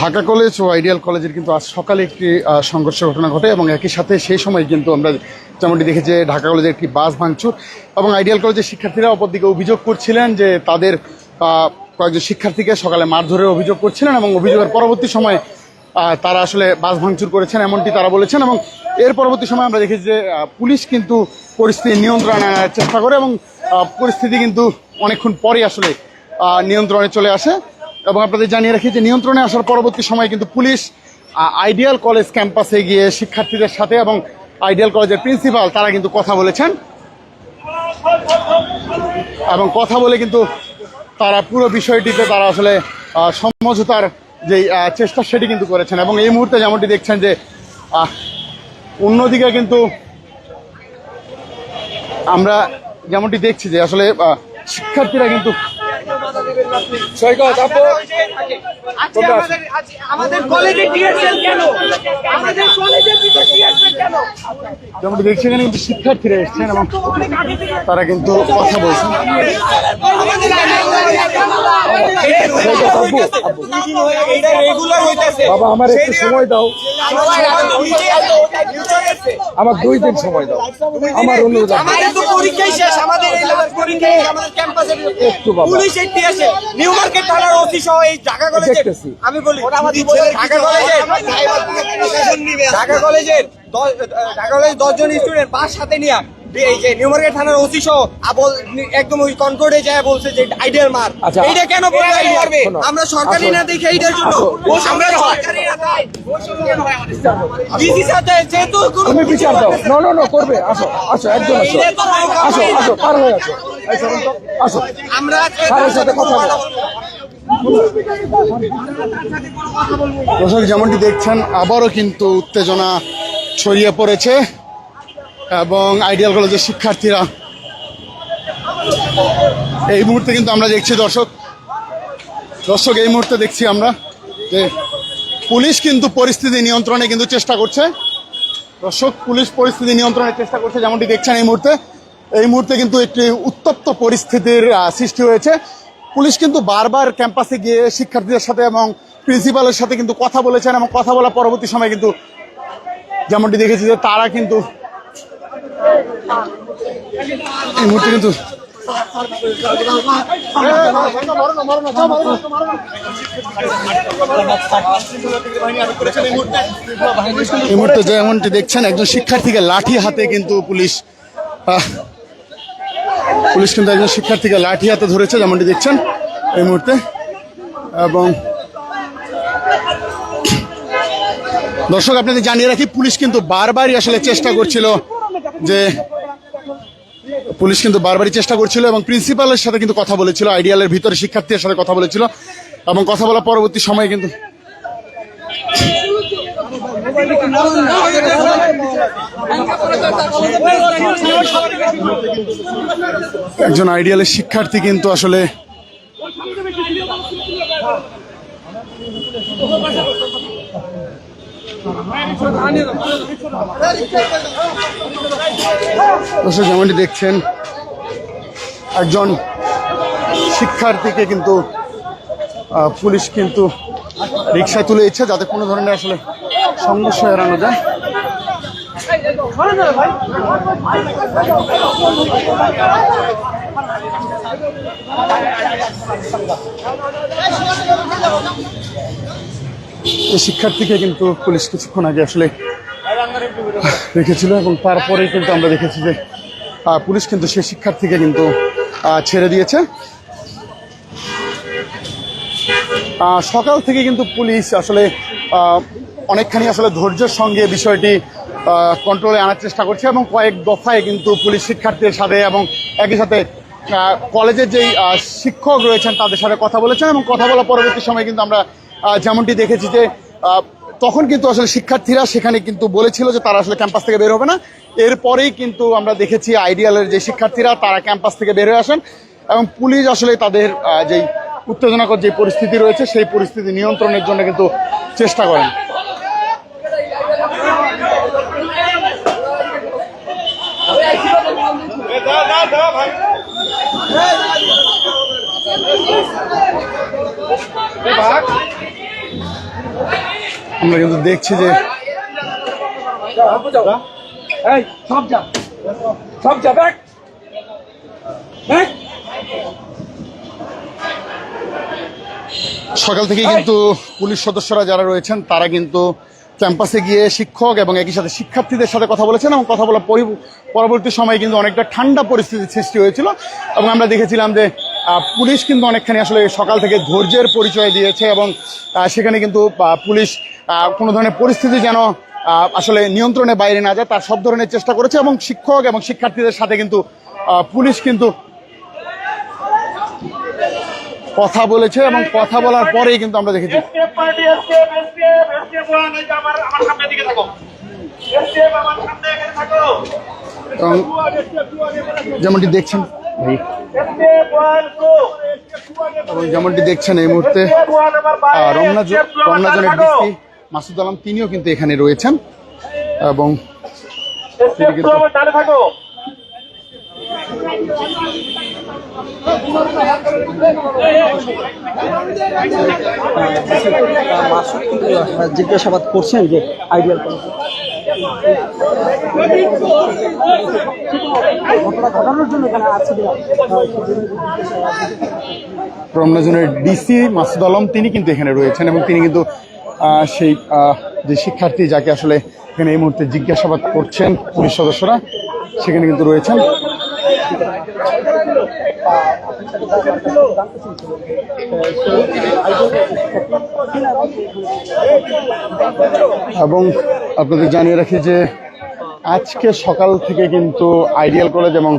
Dhaka college ও ideal কলেজের কিন্তু আজ সকালে একটি আহ, সংঘর্ষের ঘটনা ঘটে এবং একই সাথে সেই সময় কিন্তু আমরা যেমনটি দেখি যে ঢাকা কলেজের একটি বাস ভাঙচুর এবং আইডিয়াল কলেজের শিক্ষার্থীরা অপরদিকে অভিযোগ করছিলেন যে তাদের কয়েকজন শিক্ষার্থীকে সকালে মারধরের অভিযোগ করছিলেন এবং অভিযোগের পরবর্তী সময়ে তারা আসলে বাস ভাঙচুর করেছেন এমনটি তারা বলেছেন এবং এর পরবর্তী সময় আমরা দেখেছি যে পুলিশ কিন্তু পরিস্থিতি নিয়ন্ত্রণে চেষ্টা করে এবং পরিস্থিতি কিন্তু অনেকক্ষণ পরে আসলে নিয়ন্ত্রণে চলে আসে। এবং আপনাদের জানিয়ে রাখি যে নিয়ন্ত্রণে আসার পরবর্তী সময় কিন্তু পুলিশ আইডিয়াল কলেজ ক্যাম্পাসে গিয়ে শিক্ষার্থীদের সাথে এবং আইডিয়াল কলেজের প্রিন্সিপাল তারা কিন্তু কথা বলেছেন। এবং কথা বলে কিন্তু তারা পুরো বিষয়টিতে তারা আসলে সমঝোতার যে চেষ্টা সেটি কিন্তু করেছেন। এবং এই মুহূর্তে যেমনটি দেখছেন যে অন্যদিকে কিন্তু আমরা যেমনটি দেখছি যে আসলে শিক্ষার্থীরা কিন্তু আজকে আমাদের আমাদের কলেজে ডিএসএল কেন? আমাদের কলেজে কেন? যেমন দেখছি এখানে কিন্তু শিক্ষার্থীরা এসছেন এবং তারা কিন্তু কথা বলছেন। বাবা আমার একটু সময় দাও আমার দুই দিন সময় দাও আমার অনুরোধ আছে। আমাদের তো পরীক্ষাই শেষ আমাদের এই লাস্ট পরীক্ষায় আমাদের ক্যাম্পাসে একটু বাবা। পুলিশ এটি আছে নিউ মার্কেট থানার ওসি সহ এই ঢাকা কলেজের। আমি বলি ঢাকা কলেজের ঢাকা কলেজের দশ- ঢাকা কলেজের দশজন স্টুডেন্ট পাঁচ সাথে নিয়ে এই যে নিউ মার্কেট থানার ওসি সহ আবল একদম ওই কনকর্ডে যায় বলছে যে আইডিয়াল মার আচ্ছা। এইটা কেন আমরা সরকারি না দেখে এইটার জন্য আমরা সরকারি না তাই। ডিসি সাথে যেহেতু তুমি বিচার দাও। নো। নো নো করবে। আসো আসো একজন আসো। আসো আসো পার হয়ে আসো। এই শোনো তো, আসো। আমরা স্যারের সাথে কথা দর্শক যেমনটি দেখছেন আবারও কিন্তু উত্তেজনা ছড়িয়ে পড়েছে। এবং আইডিয়াল কলেজের শিক্ষার্থীরা। এই মুহূর্তে কিন্তু আমরা দেখছি দর্শক দর্শক এই মুহূর্তে দেখছি আমরা যে পুলিশ কিন্তু পরিস্থিতি নিয়ন্ত্রণে কিন্তু চেষ্টা করছে। দর্শক, পুলিশ পরিস্থিতি নিয়ন্ত্রণের চেষ্টা করছে যেমনটি দেখছেন এই মুহূর্তে। এই মুহূর্তে কিন্তু একটি উত্তপ্ত পরিস্থিতির সৃষ্টি হয়েছে। পুলিশ কিন্তু বারবার ক্যাম্পাসে গিয়ে শিক্ষার্থীদের সাথে এবং প্রিন্সিপালের সাথে কিন্তু কথা বলেছেন এবং কথা বলার পরবর্তী সময় কিন্তু যেমনটি দেখেছি যে তারা কিন্তু এই মুহূর্তে কিন্তু এই মুহূর্তে যেমনটি দেখছেন, একজন শিক্ষার্থীকে লাঠি হাতে কিন্তু পুলিশ পুলিশ কিন্তু একজন শিক্ষার্থীকে লাঠি হাতে ধরেছে, যেমনটি দেখছেন এই মুহূর্তে। এবং দর্শক, আপনাদের জানিয়ে রাখি, পুলিশ কিন্তু বারবারই আসলে চেষ্টা করছিল যে পুলিশ কিন্তু বারবারই চেষ্টা করছিল এবং প্রিন্সিপালের সাথে কিন্তু কথা বলেছিল, আইডিয়ালের ভিতরে শিক্ষার্থীর সাথে কথা বলেছিল এবং কথা বলার পরবর্তী সময়ে কিন্তু একজন আইডিয়ালের শিক্ষার্থী কিন্তু আসলে দর্শক, যেমনটি দেখছেন, একজন শিক্ষার্থীকে কিন্তু পুলিশ কিন্তু রিক্সায় তুলে দিচ্ছে যাতে কোনো ধরনের আসলে সংঘর্ষ এড়ানো যায়। এই শিক্ষার্থীকে কিন্তু পুলিশ কিছুক্ষণ আগে আসলে রেখেছিল এবং তারপরেই কিন্তু আমরা দেখেছি যে পুলিশ কিন্তু সেই শিক্ষার্থীকে কিন্তু ছেড়ে দিয়েছে। সকাল থেকে কিন্তু পুলিশ আসলে অনেকখানি আসলে ধৈর্যের সঙ্গে বিষয়টি কন্ট্রোলে আনার চেষ্টা করছে এবং কয়েক দফায় কিন্তু পুলিশ শিক্ষার্থীর সাথে এবং একই সাথে কলেজের যেই শিক্ষক রয়েছেন তাদের সাথে কথা বলেছেন এবং কথা বলার পরবর্তী সময় কিন্তু আমরা যেমনটি দেখেছি যে তখন কিন্তু আসলে শিক্ষার্থীরা সেখানে কিন্তু বলেছিল যে তারা আসলে ক্যাম্পাস থেকে বের হবে না। এরপরেই কিন্তু আমরা দেখেছি আইডিয়ালের যে শিক্ষার্থীরা, তারা ক্যাম্পাস থেকে বের আসেন এবং পুলিশ আসলে তাদের যেই উত্তেজনাকর যে পরিস্থিতি রয়েছে, সেই পরিস্থিতি নিয়ন্ত্রণের জন্য কিন্তু চেষ্টা করেন। আমরা কিন্তু দেখছি যে সব যা। সব যা ব্যাক ব্যাক সকাল থেকে কিন্তু পুলিশ সদস্যরা যারা রয়েছেন তারা কিন্তু ক্যাম্পাসে গিয়ে শিক্ষক এবং একই সাথে শিক্ষার্থীদের সাথে কথা বলেছেন এবং কথা বলার পরবর্তী সময়ে কিন্তু অনেকটা ঠান্ডা পরিস্থিতির সৃষ্টি হয়েছিল। এবং আমরা দেখেছিলাম যে পুলিশ কিন্তু অনেকখানি আসলে সকাল থেকে ধৈর্যের পরিচয় দিয়েছে এবং সেখানে কিন্তু পুলিশ কোনো ধরনের পরিস্থিতি যেন আসলে নিয়ন্ত্রণে বাইরে না যায় তার সব ধরনের চেষ্টা করেছে এবং শিক্ষক এবং শিক্ষার্থীদের সাথে কিন্তু পুলিশ কিন্তু কথা বলেছে এবং কথা বলার পরেই কিন্তু আমরা দেখেছি। যেমনটি দেখছেন যেমনটি দেখছেন এই মুহূর্তে রমনা রমনাজনের ডিসি মাসুদ আলম তিনিও কিন্তু এখানে রয়েছেন এবং জিজ্ঞাসাবাদ করছেন যে আইডিয়াল রমনাজনের ডিসি মাসুদ আলম, তিনি কিন্তু এখানে রয়েছেন এবং তিনি কিন্তু সেই যে শিক্ষার্থী যাকে আসলে এখানে এই মুহূর্তে জিজ্ঞাসাবাদ করছেন পুলিশ সদস্যরা, সেখানে কিন্তু রয়েছেন। এবং আপনাদের জানিয়ে রাখি যে আজকে সকাল থেকে কিন্তু আইডিয়াল কলেজ এবং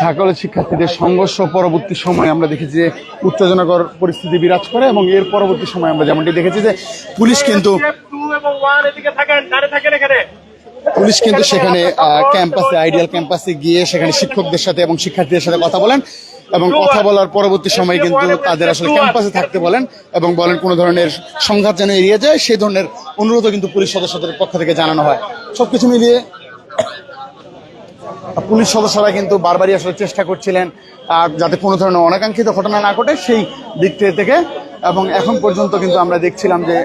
ঢাকা কলেজ শিক্ষার্থীদের সংঘর্ষ পরবর্তী সময় আমরা দেখেছি যে উত্তেজনাকর পরিস্থিতি বিরাজ করে এবং এর পরবর্তী সময় আমরা যেমনটি দেখেছি যে পুলিশ কিন্তু পুলিশ কিন্তু সেখানে ক্যাম্পাসে, আইডিয়াল ক্যাম্পাসে গিয়ে সেখানে শিক্ষকদের সাথে এবং শিক্ষার্থীদের সাথে কথা বলেন এবং কথা বলার পরবর্তী সময় কিন্তু তাদের আসলে ক্যাম্পাসে থাকতে বলেন এবং বলেন কোনো ধরনের সংঘাত যেন এড়িয়ে যায়, সেই ধরনের অনুরোধও কিন্তু পুলিশ সদস্যদের পক্ষ থেকে জানানো হয়। সবকিছু মিলিয়ে পুলিশ সদস্যরা কিন্তু বারবারই আসলে চেষ্টা করছিলেন আর যাতে কোনো ধরনের অনাকাঙ্ক্ষিত ঘটনা না ঘটে সেই দিক থেকে। এবং এখন পর্যন্ত কিন্তু আমরা দেখছিলাম যে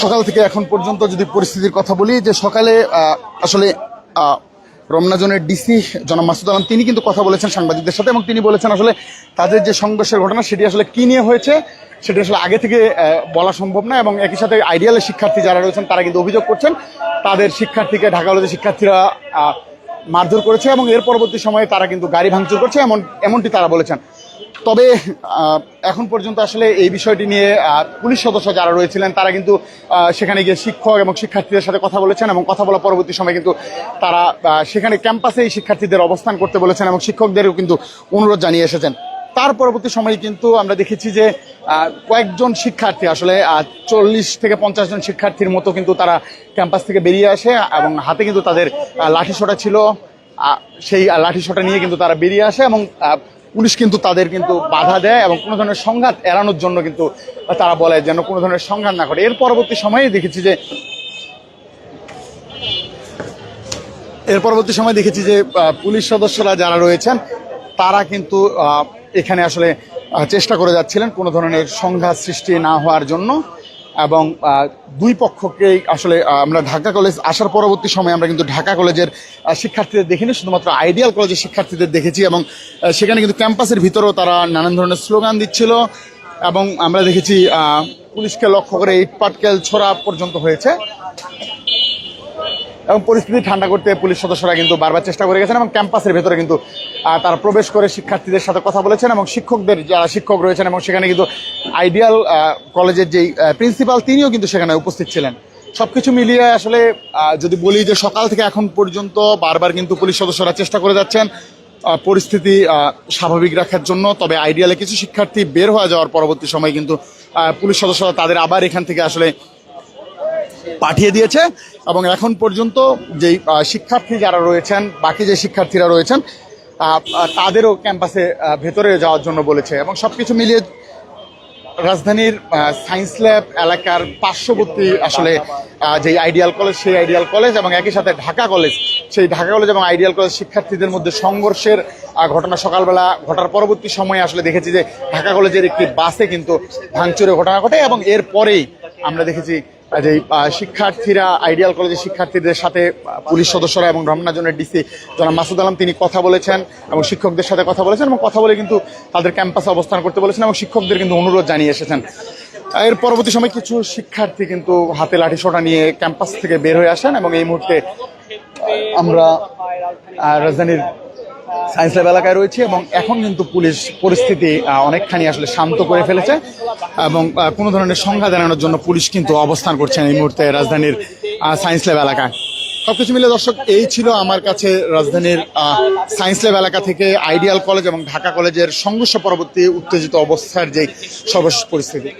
সকাল থেকে এখন পর্যন্ত যদি পরিস্থিতির কথা বলি, যে সকালে আসলে রমনাজনের ডিসি জনাব মাসুদ আলম, তিনি কিন্তু কথা বলেছেন সাংবাদিকদের সাথে এবং তিনি বলেছেন আসলে তাদের যে সংঘর্ষের ঘটনা, সেটি আসলে কী নিয়ে হয়েছে, সেটি আসলে আগে থেকে বলা সম্ভব না এবং একই সাথে আইডিয়ালের শিক্ষার্থী যারা রয়েছেন, তারা কিন্তু অভিযোগ করছেন, তাদের শিক্ষার্থীকে ঢাকা কলেজের শিক্ষার্থীরা মারধর করেছে এবং এর পরবর্তী সময়ে তারা কিন্তু গাড়ি ভাঙচুর করছে, এমন, এমনটি তারা বলেছেন। তবে এখন পর্যন্ত আসলে এই বিষয়টি নিয়ে পুলিশ সদস্য যারা রয়েছিলেন, তারা কিন্তু সেখানে গিয়ে শিক্ষক এবং শিক্ষার্থীদের সাথে কথা বলেছেন এবং কথা বলার পরবর্তী সময় কিন্তু তারা সেখানে ক্যাম্পাসে এই শিক্ষার্থীদের অবস্থান করতে বলেছেন এবং শিক্ষকদেরও কিন্তু অনুরোধ জানিয়ে এসেছেন। তার পরবর্তী সময়ে কিন্তু আমরা দেখেছি যে কয়েকজন শিক্ষার্থী আসলে চল্লিশ থেকে পঞ্চাশ জন শিক্ষার্থীর মতো কিন্তু তারা ক্যাম্পাস থেকে বেরিয়ে আসে এবং হাতে কিন্তু তাদের লাঠিসোঁটা ছিল। সেই লাঠিসোঁটা নিয়ে কিন্তু তারা বেরিয়ে আসে এবং পুলিশ কিন্তু তাদের কিন্তু বাধা দেয় এবং কোনো ধরনের সংঘাত এড়ানোর জন্য কিন্তু তারা বলে যেন কোনো ধরনের সংঘাত না করে এর পরবর্তী সময়ে দেখেছি যে এর পরবর্তী সময় দেখেছি যে পুলিশ সদস্যরা যারা রয়েছেন, তারা কিন্তু এখানে আসলে চেষ্টা করে যাচ্ছিলেন কোনো ধরনের সংঘাত সৃষ্টি না হওয়ার জন্য। এবং দুই পক্ষকেই আসলে আমরা ঢাকা কলেজ আসার পরবর্তী সময় আমরা কিন্তু ঢাকা কলেজের শিক্ষার্থীদের দেখিনি, শুধুমাত্র আইডিয়াল কলেজের শিক্ষার্থীদের দেখেছি এবং সেখানে কিন্তু ক্যাম্পাসের ভিতরেও তারা নানান ধরনের স্লোগান দিচ্ছিল এবং আমরা দেখেছি পুলিশকে লক্ষ্য করে ইট পাটকেল ছোড়া পর্যন্ত হয়েছে। এবং পরিস্থিতি ঠান্ডা করতে পুলিশ সদস্যরা কিন্তু বারবার চেষ্টা করে গেছেন এবং ক্যাম্পাসের ভেতরে কিন্তু তারা প্রবেশ করে শিক্ষার্থীদের সাথে কথা বলেছেন এবং শিক্ষকদের যারা শিক্ষক রয়েছেন এবং সেখানে কিন্তু আইডিয়াল কলেজের যেই প্রিন্সিপাল, তিনিও কিন্তু সেখানে উপস্থিত ছিলেন। সব কিছু মিলিয়ে আসলে যদি বলি যে সকাল থেকে এখন পর্যন্ত বারবার কিন্তু পুলিশ সদস্যরা চেষ্টা করে যাচ্ছেন পরিস্থিতি স্বাভাবিক রাখার জন্য। তবে আইডিয়ালে কিছু শিক্ষার্থী বের হয়ে যাওয়ার পরবর্তী সময় কিন্তু পুলিশ সদস্যরা তাদের আবার এখান থেকে আসলে পাঠিয়ে দিয়েছে এবং এখন পর্যন্ত যেই শিক্ষার্থী যারা রয়েছেন, বাকি যে শিক্ষার্থীরা রয়েছেন তাদেরও ক্যাম্পাসে ভেতরে যাওয়ার জন্য বলেছে এবং সব কিছু মিলিয়ে রাজধানীর সায়েন্স ল্যাব এলাকার পার্শ্ববর্তী আসলে যে আইডিয়াল কলেজ, সেই আইডিয়াল কলেজ এবং একই সাথে ঢাকা কলেজ, সেই ঢাকা কলেজ এবং আইডিয়াল কলেজ শিক্ষার্থীদের মধ্যে সংঘর্ষের ঘটনা সকালবেলা ঘটার পরবর্তী সময়ে আসলে দেখেছি যে ঢাকা কলেজের একটি বাসে কিন্তু ভাঙচুরের ঘটনা ঘটে এবং এর পরেই আমরা দেখেছি যে শিক্ষার্থীরা, আইডিয়াল কলেজের শিক্ষার্থীদের সাথে পুলিশ সদস্যরা এবং রমনাজনের ডিসি জনাব মাসুদ আলম তিনি কথা বলেছেন এবং শিক্ষকদের সাথে কথা বলেছেন এবং কথা বলে কিন্তু তাদের ক্যাম্পাসে অবস্থান করতে বলেছেন এবং শিক্ষকদের কিন্তু অনুরোধ জানিয়ে এসেছেন। এর পরবর্তী সময় কিছু শিক্ষার্থী কিন্তু হাতে লাঠি সোটা নিয়ে ক্যাম্পাস থেকে বের হয়ে আসেন এবং এই মুহূর্তে আমরা রাজধানীর সায়েন্স ল্যাব এলাকায় রয়েছে এবং এখন কিন্তু পুলিশ পরিস্থিতি অনেকখানি আসলে শান্ত করে ফেলেছে এবং কোনো ধরনের সংখ্যা জানানোর জন্য পুলিশ কিন্তু অবস্থান করছেন এই মুহূর্তে রাজধানীর সায়েন্স ল্যাব এলাকায়। সবকিছু মিলে দর্শক, এই ছিল আমার কাছে রাজধানীর সায়েন্স ল্যাব এলাকা থেকে আইডিয়াল কলেজ এবং ঢাকা কলেজের সংঘর্ষ পরবর্তী উত্তেজিত অবস্থার যে সর্বশেষ পরিস্থিতি।